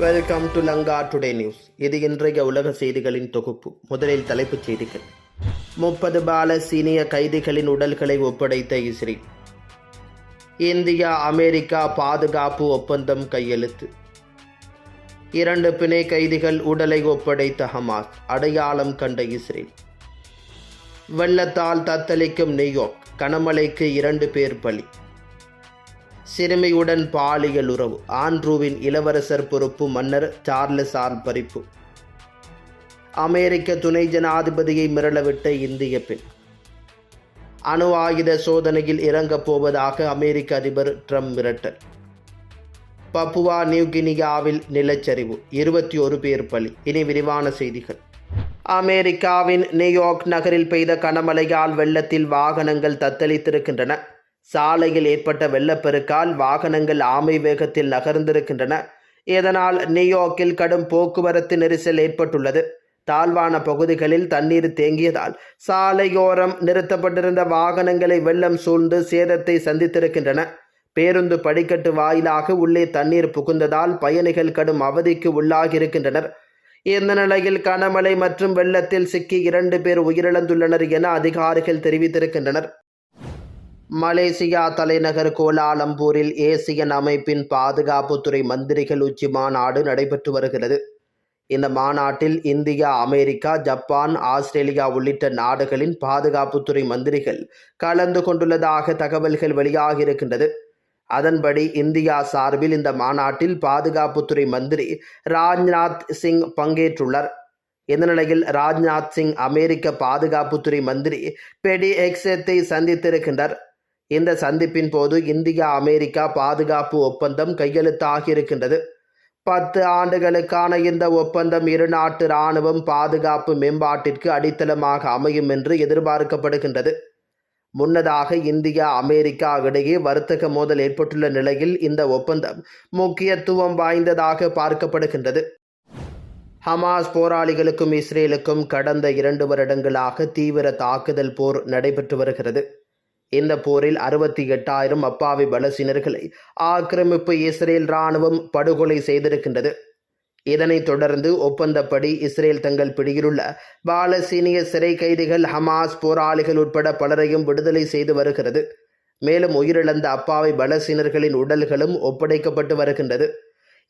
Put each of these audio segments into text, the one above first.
Welcome to Lanka today news இது இன்றைய உலக செய்திகளின் தொகுப்பு. முதலில் தலைப்புச் செய்திகள். முப்பது பாலஸ்தீனிய கைதிகளின் உடல்களை ஒப்படைத்த இஸ்ரேல். இந்தியா அமெரிக்கா பாதுகாப்பு ஒப்பந்தம் கையெழுத்து. இரண்டு பிணை கைதிகள் உடலை ஒப்படைத்த ஹமாஸ் அடையாளம் கண்ட இஸ்ரேல். வெள்ளத்தால் தத்தளிக்கும் நியூயார்க் கனமழைக்கு இரண்டு பேர் பலி. சிறுமியுடன் பாலியல் உறவு. ஆண்ட்ரூவின் இளவரசர் பொறுப்பு மன்னர் சார்லஸ் ஆர் பறிப்பு. அமெரிக்க துணை ஜனாதிபதியை மிரளவிட்ட இந்திய பெண். அணு ஆயுத சோதனையில் இறங்கப் போவதாக அமெரிக்க அதிபர் ட்ரம்ப் மிரட்டல். பப்புவா நியூகினியாவில் நிலச்சரிவு. இருபத்தி ஒரு பேர் பலி. இனி விரிவான செய்திகள். அமெரிக்காவின் நியூயார்க் நகரில் பெய்த கனமழையால் வெள்ளத்தில் வாகனங்கள் தத்தளித்திருக்கின்றன. சாலையில் ஏற்பட்ட வெள்ளப்பெருக்கால் வாகனங்கள் ஆமை வேகத்தில் நகர்ந்திருக்கின்றன. இதனால் நியூயார்க்கில் கடும் போக்குவரத்து நெரிசல் ஏற்பட்டுள்ளது. தாழ்வான பகுதிகளில் தண்ணீர் தேங்கியதால் சாலையோரம் நிறுத்தப்பட்டிருந்த வாகனங்களை வெள்ளம் சூழ்ந்து சேதத்தை சந்தித்திருக்கின்றன. பேருந்து படிக்கட்டு வாயிலாக உள்ளே தண்ணீர் புகுந்ததால் பயணிகள் கடும் அவதிக்கு உள்ளாகியிருக்கின்றனர். இந்த நிலையில் கனமழை மற்றும் வெள்ளத்தில் சிக்கி இரண்டு பேர் உயிரிழந்துள்ளனர் என அதிகாரிகள் தெரிவித்திருக்கின்றனர். மலேசியா தலைநகர் கோலாலம்பூரில் ஏசியன் அமைப்பின் பாதுகாப்புத்துறை மந்திரிகள் உச்சி மாநாடு நடைபெற்று வருகிறது. இந்த மாநாட்டில் இந்தியா அமெரிக்கா ஜப்பான் ஆஸ்திரேலியா உள்ளிட்ட நாடுகளின் பாதுகாப்புத்துறை மந்திரிகள் கலந்து கொண்டுள்ளதாக தகவல்கள் வெளியாகியிருக்கின்றது அதன்படி இந்தியா சார்பில் இந்த மாநாட்டில் பாதுகாப்புத்துறை மந்திரி ராஜ்நாத் சிங் பங்கேற்றுள்ளார். இந்த நிலையில் ராஜ்நாத் சிங் அமெரிக்க பாதுகாப்புத்துறை மந்திரி பெடி எக்ஸத்தை சந்தித்திருக்கின்றார். இந்த சந்திப்பின் போது இந்தியா அமெரிக்கா பாதுகாப்பு ஒப்பந்தம் கையெழுத்தாகியிருக்கின்றது. பத்து ஆண்டுகளுக்கான இந்த ஒப்பந்தம் இரு நாட்டு இராணுவம் பாதுகாப்பு மேம்பாட்டிற்கு அடித்தளமாக அமையும் என்று எதிர்பார்க்கப்படுகின்றது. முன்னதாக இந்தியா அமெரிக்கா இடையே வர்த்தக மோதல் ஏற்பட்டுள்ள நிலையில் இந்த ஒப்பந்தம் முக்கியத்துவம் வாய்ந்ததாக பார்க்கப்படுகின்றது. ஹமாஸ் போராளிகளுக்கும் இஸ்ரேலுக்கும் கடந்த இரண்டு வருடங்களாக தீவிர தாக்குதல் போர் நடைபெற்று வருகிறது. இந்த போரில் அறுபத்தி எட்டாயிரம் அப்பாவி பலசீனர்களை ஆக்கிரமிப்பு இஸ்ரேல் இராணுவம் படுகொலை செய்திருக்கின்றது. இதனைத் தொடர்ந்து ஒப்பந்தப்படி இஸ்ரேல் தங்கள் பிடியிலுள்ள பாலசீனிய சிறை கைதிகள் ஹமாஸ் போராளிகள் உட்பட பலரையும் விடுதலை செய்து வருகிறது. மேலும் உயிரிழந்த அப்பாவி பலசீனர்களின் உடல்களும் ஒப்படைக்கப்பட்டு வருகின்றது.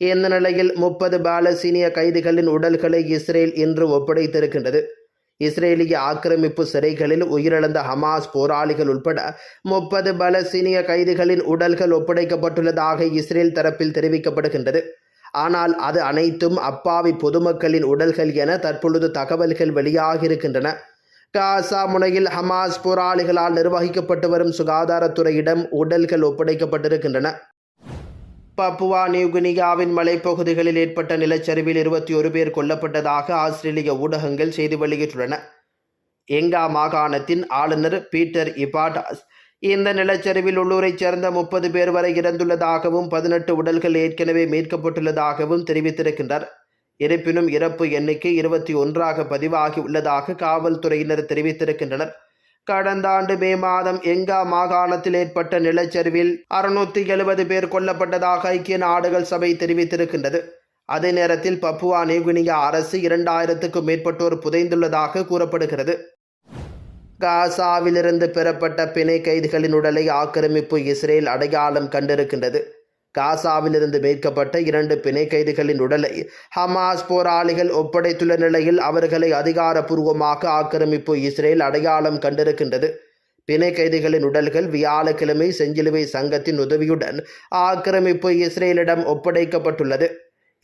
இந்த நிலையில் முப்பது பாலசீனிய கைதிகளின் உடல்களை இஸ்ரேல் இன்று ஒப்படைத்திருக்கின்றது. இஸ்ரேலிய ஆக்கிரமிப்பு சிறைகளில் உயிரிழந்த ஹமாஸ் போராளிகள் உட்பட முப்பது பலசீனிய கைதிகளின் உடல்கள் ஒப்படைக்கப்பட்டுள்ளதாக இஸ்ரேல் தரப்பில் தெரிவிக்கப்படுகின்றது. ஆனால் அது அனைத்தும் அப்பாவி பொதுமக்களின் உடல்கள் என தற்பொழுது தகவல்கள் வெளியாகியிருக்கின்றன. காசா முனையில் ஹமாஸ் போராளிகளால் நிர்வகிக்கப்பட்டு வரும் சுகாதாரத்துறையிடம் உடல்கள் ஒப்படைக்கப்பட்டிருக்கின்றன. பப்புவா நியூகினியாவின் மலைப்பகுதிகளில் ஏற்பட்ட நிலச்சரிவில் இருபத்தி ஒரு பேர் கொல்லப்பட்டதாக ஆஸ்திரேலிய ஊடகங்கள் செய்தி வெளியிட்டுள்ளன. எங்கா மாகாணத்தின் ஆளுநர் பீட்டர் இபாடாஸ் இந்த நிலச்சரிவில் உள்ளூரைச் சேர்ந்த முப்பது பேர் வரை இறந்துள்ளதாகவும் பதினெட்டு உடல்கள் ஏற்கனவே மீட்கப்பட்டுள்ளதாகவும் தெரிவித்திருக்கின்றனர். இருப்பினும் இறப்பு எண்ணிக்கை இருபத்தி ஒன்றாக பதிவாகி உள்ளதாக காவல்துறையினர் தெரிவித்திருக்கின்றனர். கடந்த ஆண்டு மே மாதம் எங்கா மாகாணத்தில் ஏற்பட்ட நிலச்சரிவில் அறுநூத்தி எழுபது பேர் கொல்லப்பட்டதாக ஐக்கிய நாடுகள் சபை தெரிவித்திருக்கின்றது. அதே நேரத்தில் பப்புவா நியூகினியா அரசு இரண்டாயிரத்துக்கும் மேற்பட்டோர் புதைந்துள்ளதாக கூறப்படுகிறது. காசாவிலிருந்து பெறப்பட்ட பிணை கைதிகளின் உடலை ஆக்கிரமிப்பு இஸ்ரேல் அடையாளம் கண்டிருக்கின்றது. காசாவிலிருந்து மீட்கப்பட்ட இரண்டு பிணை கைதிகளின் உடலை ஹமாஸ் போராளிகள் ஒப்படைத்துள்ள நிலையில் அவர்களை அதிகாரப்பூர்வமாக ஆக்கிரமிப்பு இஸ்ரேல் அடையாளம் கண்டிருக்கின்றது. பிணை கைதிகளின் உடல்கள் வியாழக்கிழமை செஞ்சிலுவை சங்கத்தின் உதவியுடன் ஆக்கிரமிப்பு இஸ்ரேலிடம் ஒப்படைக்கப்பட்டுள்ளது.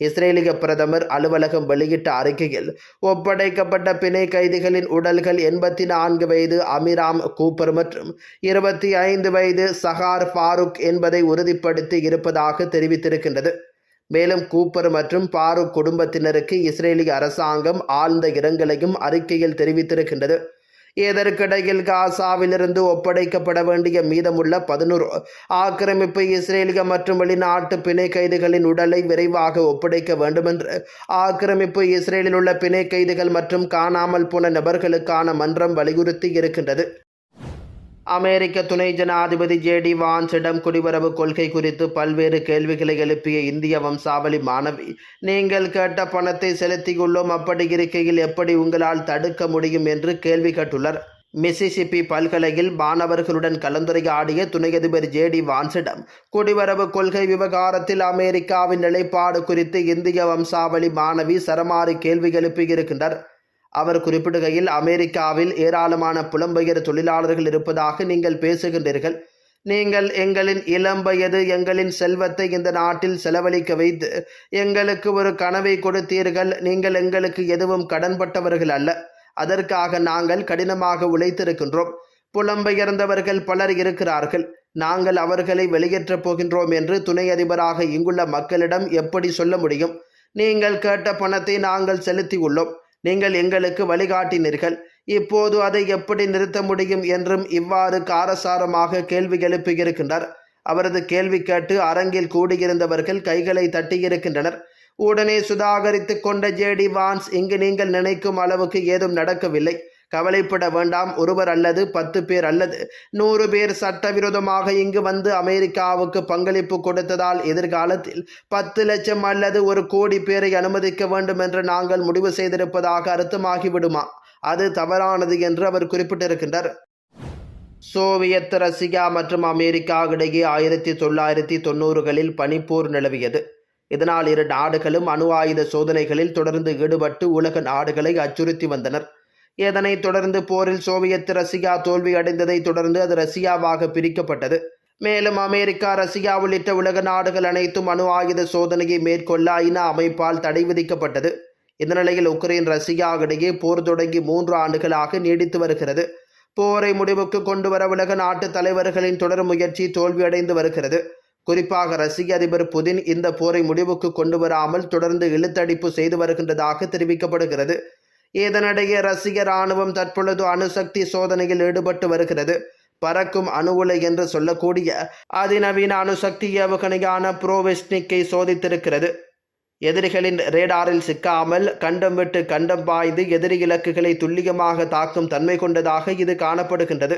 இஸ்ரேலிய பிரதமர் அலுவலகம் வெளியிட்ட அறிக்கையில் ஒப்படைக்கப்பட்ட பிணை கைதிகளின் உடல்கள் எண்பத்தி நான்கு வயது அமிராம் கூப்பர் மற்றும் இருபத்தி ஐந்து வயது சஹார் ஃபாரூக் என்பதை உறுதிப்படுத்தி இருப்பதாக தெரிவித்திருக்கின்றது. மேலும் கூப்பர் மற்றும் பாரூக் குடும்பத்தினருக்கு இஸ்ரேலிய அரசாங்கம் ஆழ்ந்த இரங்கலையும் அறிக்கையில் தெரிவித்திருக்கின்றது. இதற்கிடையில் காசாவிலிருந்து ஒப்படைக்கப்பட வேண்டிய மீதமுள்ள பதினோரு ஆக்கிரமிப்பு இஸ்ரேலிய மற்றும் வெளிநாட்டு பிணை கைதிகளின் உடலை விரைவாக ஒப்படைக்க வேண்டுமென்று ஆக்கிரமிப்பு இஸ்ரேலில் உள்ள பிணை கைதிகள் மற்றும் காணாமல் போன நபர்களுக்கான மன்றம் வலியுறுத்தி இருக்கின்றது. அமெரிக்க துணை ஜனாதிபதி ஜேடி வான்ஸிடம் குடிவரவு கொள்கை குறித்து பல்வேறு கேள்விகளை எழுப்பிய இந்திய வம்சாவளி மாணவி நீங்கள் கேட்ட பணத்தை செலுத்தியுள்ளோம். அப்படி இருக்கையில் எப்படி உங்களால் தடுக்க முடியும்? என்று கேள்வி கேட்டுள்ளார். மிசிசிப்பி பல்கலையில் மாணவர்களுடன் கலந்துரையாடிய துணை அதிபர் ஜேடி வான்ஸிடம் குடிவரவு கொள்கை விவகாரத்தில் அமெரிக்காவின் நிலைப்பாடு குறித்து இந்திய வம்சாவளி மாணவி சரமாரி கேள்வி எழுப்பியிருக்கின்றார். அவர் குறிப்பிடுகையில் அமெரிக்காவில் ஏராளமான புலம்பெயர் தொழிலாளர்கள் இருப்பதாக நீங்கள் பேசுகின்றீர்கள். நீங்கள் எங்களின் இளம் வயது எங்களின் செல்வத்தை இந்த நாட்டில் செலவழிக்க வைத்து எங்களுக்கு ஒரு கனவை கொடுத்தீர்கள். நீங்கள் எங்களுக்கு எதுவும் கடன்பட்டவர்கள் அல்ல. அதற்காக நாங்கள் கடினமாக உழைத்திருக்கின்றோம். புலம்பெயர்ந்தவர்கள் பலர் இருக்கிறார்கள். நாங்கள் அவர்களை வெளியேற்றப் போகின்றோம் என்று துணை அதிபராக இங்குள்ள மக்களிடம் எப்படி சொல்ல முடியும்? நீங்கள் கேட்ட பணத்தை நாங்கள் செலுத்தியுள்ளோம். நீங்கள் எங்களுக்கு வழிகாட்டினீர்கள். இப்போது அதை எப்படி நிறுத்த முடியும் என்றும் இவ்வாறு காரசாரமாக கேள்வி எழுப்பியிருக்கின்றார். அவரது கேள்வி கேட்டு அரங்கில் கூடியிருந்தவர்கள் கைகளை தட்டியிருக்கின்றனர். உடனே சுதாகரித்துக் கொண்ட ஜேடி வான்ஸ் இங்கு நீங்கள் நினைக்கும் அளவுக்கு ஏதும் நடக்கவில்லை. கவலைப்பட வேண்டாம். ஒருவர் அல்லது பத்து பேர் அல்லது நூறு பேர் சட்டவிரோதமாக இங்கு வந்து அமெரிக்காவுக்கு பங்களிப்பு கொடுத்ததால் எதிர்காலத்தில் பத்து லட்சம் அல்லது ஒரு கோடி பேரை அனுமதிக்க வேண்டும் என்று நாங்கள் முடிவு செய்திருப்பதாக அர்த்தமாகிவிடுமா? அது தவறானது என்று அவர் குறிப்பிட்டிருக்கின்றார். சோவியத் ரஷ்யா மற்றும் அமெரிக்கா இடையே ஆயிரத்தி தொள்ளாயிரத்தி தொண்ணூறுகளில் பனிப்போர் நிலவியது. இதனால் இரு நாடுகளும் அணு ஆயுத சோதனைகளில் தொடர்ந்து ஈடுபட்டு உலக நாடுகளை அச்சுறுத்தி வந்தனர். இதனைத் தொடர்ந்து போரில் சோவியத் ரஷ்யா தோல்வி தொடர்ந்து அது ரஷ்யாவாக பிரிக்கப்பட்டது. மேலும் அமெரிக்கா ரஷ்யா உள்ளிட்ட உலக நாடுகள் அனைத்தும் அணு ஆயுத சோதனையை மேற்கொள்ள ஐநா அமைப்பால் தடை விதிக்கப்பட்டது. இந்த நிலையில் உக்ரைன் ரஷ்யா இடையே போர் தொடங்கி மூன்று ஆண்டுகளாக நீடித்து வருகிறது. போரை முடிவுக்கு கொண்டு வர உலக நாட்டு தலைவர்களின் தொடர் முயற்சி தோல்வியடைந்து வருகிறது. குறிப்பாக ரஷ்ய அதிபர் புதின் இந்த போரை முடிவுக்கு கொண்டு வராமல் தொடர்ந்து இழுத்தடிப்பு செய்து வருகின்றதாக தெரிவிக்கப்படுகிறது. இதனிடையே ரஷ்ய ராணுவம் தற்பொழுது அணுசக்தி சோதனையில் ஈடுபட்டு வருகிறது. பறக்கும் அணு உலை என்று சொல்லக்கூடிய அதிநவீன அணுசக்தி ஏவுகணையான புரோவெஸ்னிக்கை சோதித்திருக்கிறது. எதிரிகளின் ரேடாரில் சிக்காமல் கண்டம் விட்டு கண்டம் பாய்ந்து எதிரி இலக்குகளை துல்லியமாக தாக்கும் தன்மை கொண்டதாக இது காணப்படுகின்றது.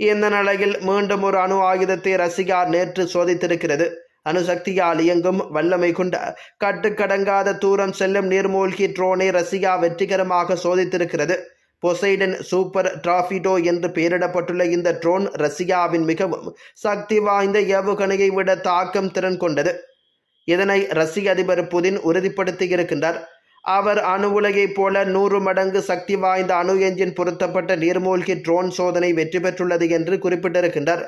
இந்த நிலையில் மீண்டும் ஒரு அணு ஆயுதத்தை ரஷ்யா நேற்று சோதித்திருக்கிறது. அணுசக்தியால் இயங்கும் வல்லமை கொண்ட கட்டுக்கடங்காத தூரம் செல்லும் நீர்மூழ்கி ட்ரோனை ரஷ்யா வெற்றிகரமாக சோதித்திருக்கிறது. பொசைடன் சூப்பர் டிராஃபிடோ என்று பெயரிடப்பட்டுள்ள இந்த ட்ரோன் ரஷ்யாவின் மிகவும் சக்தி வாய்ந்த ஏவுகணையை விட தாக்கம் திறன் கொண்டது. இதனை ரஷ்ய அதிபர் புதின் உறுதிப்படுத்தியிருக்கின்றார் அவர் அணு உலகைப் போல நூறு மடங்கு சக்தி வாய்ந்த அணு எஞ்சின் பொருத்தப்பட்ட நீர்மூழ்கி ட்ரோன் சோதனை வெற்றி பெற்றுள்ளது என்று குறிப்பிட்டிருக்கின்றார்.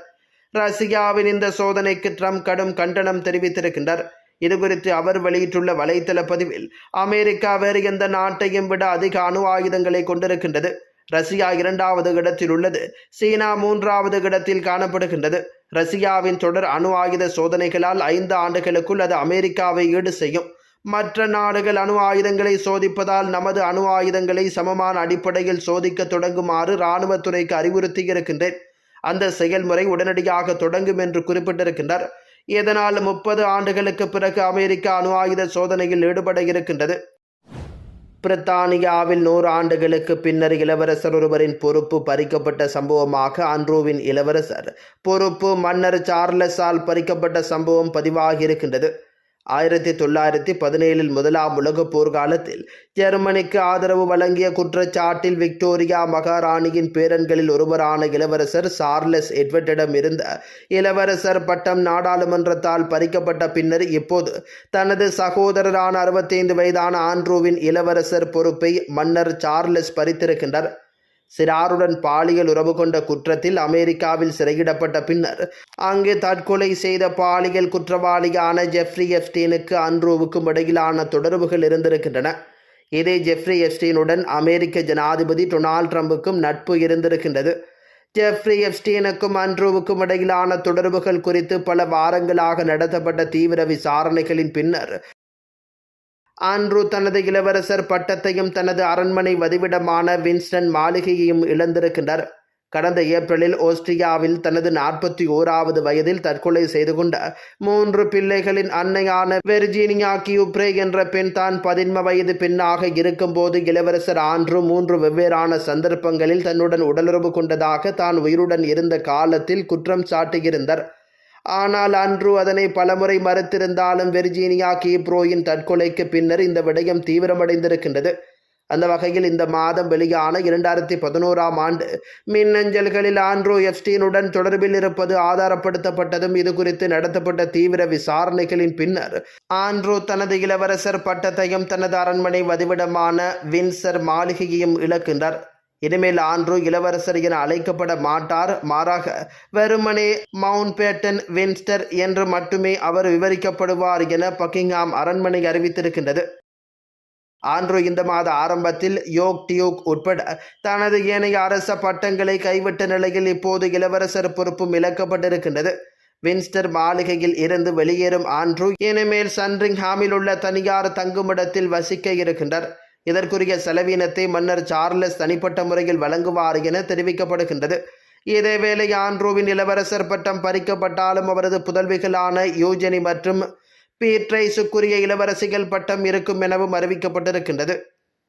ரஷ்யாவின் இந்த சோதனைக்கு ட்ரம்ப் கடும் கண்டனம் தெரிவித்திருக்கின்றார். இதுகுறித்து அவர் வெளியிட்டுள்ள வலைத்தள பதிவில் அமெரிக்கா வேறு எந்த நாட்டையும் விட அதிக அணு ஆயுதங்களை கொண்டிருக்கின்றது. ரஷ்யா இரண்டாவது இடத்தில் உள்ளது. சீனா மூன்றாவது இடத்தில் காணப்படுகின்றது. ரஷ்யாவின் தொடர் அணு ஆயுத சோதனைகளால் ஐந்து ஆண்டுகளுக்குள் அது அமெரிக்காவை ஈடு செய்யும். மற்ற நாடுகள் அணு ஆயுதங்களை சோதிப்பதால் நமது அணு ஆயுதங்களை சமமான அடிப்படையில் சோதிக்க தொடங்குமாறு இராணுவத்துறைக்கு அறிவுறுத்தியிருக்கின்றேன். அந்த செயல்முறை உடனடியாக தொடங்கும் என்று குறிப்பிட்டிருக்கின்றார். இதனால் முப்பது ஆண்டுகளுக்கு பிறகு அமெரிக்கா அணு ஆயுத சோதனையில் ஈடுபட இருக்கின்றது. பிரித்தானியாவில் நூறு ஆண்டுகளுக்கு பின்னர் இளவரசர் ஒருவரின் பொறுப்பு பறிக்கப்பட்ட சம்பவமாக அன்ரூவின் இளவரசர். பொறுப்பு மன்னர் சார்லஸால் பறிக்கப்பட்ட சம்பவம் பதிவாகியிருக்கின்றது. ஆயிரத்தி தொள்ளாயிரத்தி பதினேழில் முதலாம் உலகப் போர்க்காலத்தில் ஜெர்மனிக்கு ஆதரவு வழங்கிய குற்றச்சாட்டில் விக்டோரியா மகாராணியின் பேரன்களில் ஒருவரான இளவரசர் சார்லஸ் எட்வர்டிடம் இருந்த இளவரசர் பட்டம் நாடாளுமன்றத்தால் பறிக்கப்பட்ட பின்னர் இப்போது தனது சகோதரரான அறுபத்தைந்து வயதான ஆண்ட்ரூவின் இளவரசர் பொறுப்பை மன்னர் சார்லஸ் பறித்திருக்கின்றார். சிறாருடன் பாலியல் உறவு கொண்ட குற்றத்தில் அமெரிக்காவில் சிறையிடப்பட்ட பின்னர் அங்கு தற்கொலை செய்த பாலியல் குற்றவாளியான ஜெஃப்ரி எஃப்டீனுக்கு அன்ரூவுக்கும் இடையிலான தொடர்புகள் இருந்திருக்கின்றன. இதே ஜெஃப்ரி எஃப்டீனுடன் அமெரிக்க ஜனாதிபதி டொனால்ட் ட்ரம்புக்கும் நட்பு இருந்திருக்கின்றது. ஜெஃப்ரி எப்ஸ்டீனுக்கும் அன்ரூவுக்கும் இடையிலான தொடர்புகள் குறித்து பல வாரங்களாக நடத்தப்பட்ட தீவிர விசாரணைகளின் பின்னர் ஆண்ட்ரூ தனது இளவரசர் பட்டத்தையும் தனது அரண்மனை வதிவிடமான வின்ஸ்டன் மாளிகையையும் இழந்திருக்கின்றார். கடந்த ஏப்ரலில் ஆஸ்திரியாவில் தனது நாற்பத்தி ஓராவது வயதில் தற்கொலை செய்து கொண்ட மூன்று பிள்ளைகளின் அன்னையான வெர்ஜீனியா கியூப்ரே என்ற பெண் தான் பதின்ம வயது பெண்ணாக இருக்கும்போது இளவரசர் ஆண்ட்ரூ மூன்று வெவ்வேறான சந்தர்ப்பங்களில் தன்னுடன் உடலுறவு கொண்டதாக தான் உயிருடன் இருந்த காலத்தில் குற்றம் சாட்டியிருந்தார். ஆனால் அன்று அதனை பலமுறை மறுத்திருந்தாலும் வெர்ஜீனியா கீப்ரோயின் தற்கொலைக்கு பின்னர் இந்த விடயம் தீவிரமடைந்திருக்கின்றது. அந்த வகையில் இந்த மாதம் வெளியான இரண்டாயிரத்தி பதினோராம் ஆண்டு மின்னஞ்சல்களில் ஆண்ட்ரூ எப்ஸ்டீனுடன் தொடர்பில் இருப்பது ஆதாரப்படுத்தப்பட்டதும் இது குறித்து நடத்தப்பட்ட தீவிர விசாரணைகளின் பின்னர் ஆண்ட்ரூ தனது இளவரசர் பட்டத்தையும் தனது அரண்மனை வதிவிடமான வின்சர் மாளிகையையும் இழக்கின்றார். இனிமேல் ஆண்ட்ரூ இளவரசர் என அழைக்கப்பட மாட்டார். மாறாக வெறுமனே மவுண்ட் பேட்டன் வின்ஸ்டர் என்று மட்டுமே அவர் விவரிக்கப்படுவார் என பக்கிங்ஹாம் அரண்மனை அறிவித்திருக்கின்றது. ஆண்ட்ரூ இந்த மாத ஆரம்பத்தில் யோக் டியூக் உட்பட தனது ஏனைய அரச பட்டங்களை கைவிட்ட நிலையில் இப்போது இளவரசர் பொறுப்பும் இழக்கப்பட்டிருக்கின்றது. வின்ஸ்டர் மாளிகையில் இருந்து வெளியேறும் ஆண்ட்ரூ இனிமேல் சன்ரிங்ஹாமில் உள்ள தனியார் தங்குமிடத்தில் வசிக்க இருக்கின்றார். இதற்குரிய செலவினத்தை மன்னர் சார்லஸ் தனிப்பட்ட முறையில் வழங்குவார் என தெரிவிக்கப்படுகின்றது. இதேவேளை ஆண்ட்ரூவின் இளவரசர் பட்டம் பறிக்கப்பட்டாலும் அவரது புதல்விகளான யூஜெனி மற்றும் பீட்ரைஸுக்குரிய இளவரசிகள் பட்டம் இருக்கும் எனவும் அறிவிக்கப்பட்டிருக்கின்றது.